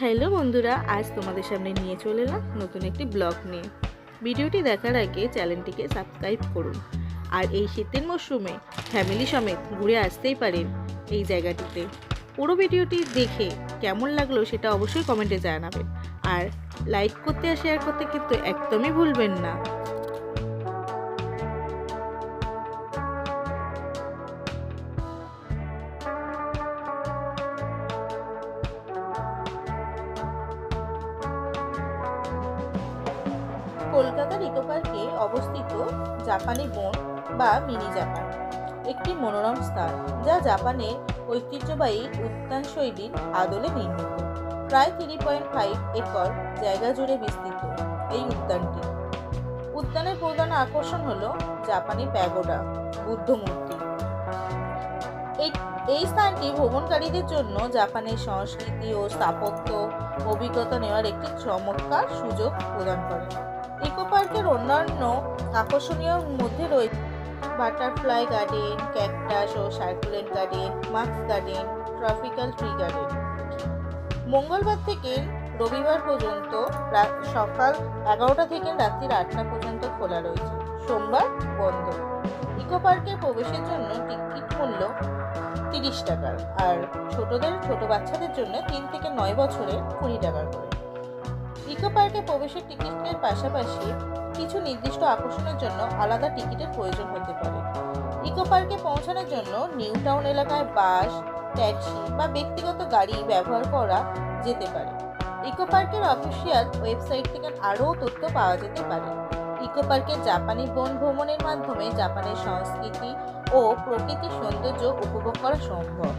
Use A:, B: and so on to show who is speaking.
A: Hello বন্ধুরা, আজ তোমাদের সামনে নিয়ে চলে এলাম নতুন একটি ব্লগ নিয়ে। ভিডিওটি দেখার আগে চ্যানেলটিকে সাবস্ক্রাইব করুন। আর এই শীতের মরশুমে ফ্যামিলি সমেত ঘুরে আসতেই পারেন এই জায়গাটিতে। পুরো ভিডিওটি দেখে কেমন লাগল সেটা অবশ্যই কমেন্টে জানাবেন আর লাইক করতে আর শেয়ার করতে কিন্তু একদমই ভুলবেন না। কলকাতার ইকো পার্কে অবস্থিত জাপানি বন বা মিনি জাপান, একটি মনোরম স্থান যা জাপানের ঐতিহ্যবাহী উদ্যান শৈলীর আদলে নির্মিত। প্রায় থ্রি পয়েন্ট ফাইভ একর জায়গা জুড়ে বিস্তৃত এই উদ্যানটি। উদ্যানের প্রধান আকর্ষণ হল জাপানি প্যাগোডা, বুদ্ধ মূর্তি। এই স্থানটি ভ্রমণকারীদের জন্য জাপানের সংস্কৃতি ও স্থাপত্য অভিজ্ঞতা নেওয়ার একটি চমৎকার সুযোগ প্রদান করে। ইকো পার্কের অন্যান্য আকর্ষণীয় মধ্যে রয়েছে বাটারফ্লাই গার্ডেন, ক্যাকটাস ও সার্কুলেন্ট গার্ডেন, মাক্স গার্ডেন, ট্রপিক্যাল ট্রি গার্ডেন। মঙ্গলবার থেকে রবিবার পর্যন্ত সকাল এগারোটা থেকে রাত্রির আটটা পর্যন্ত খোলা রয়েছে। সোমবার বন্ধ। ইকো পার্কে প্রবেশের জন্য টিকিট মূল্য তিরিশ টাকার আর ছোটদের, ছোট বাচ্চাদের জন্য তিন থেকে নয় বছরের কুড়ি টাকার করে। ইকো পার্কে প্রবেশের টিকিটের পাশাপাশি কিছু নির্দিষ্ট আকর্ষণের জন্য আলাদা টিকিটের প্রয়োজন হতে পারে। ইকো পার্কে পৌঁছানোর জন্য নিউ টাউন এলাকায় বাস, ট্যাক্সি বা ব্যক্তিগত গাড়ি ব্যবহার করা যেতে পারে। ইকো পার্কের অফিসিয়াল ওয়েবসাইট থেকে আরও তথ্য পাওয়া যেতে পারে। ইকো পার্কের জাপানি বন ভ্রমণের মাধ্যমে জাপানের সংস্কৃতি ও প্রকৃতির সৌন্দর্য উপভোগ করা সম্ভব।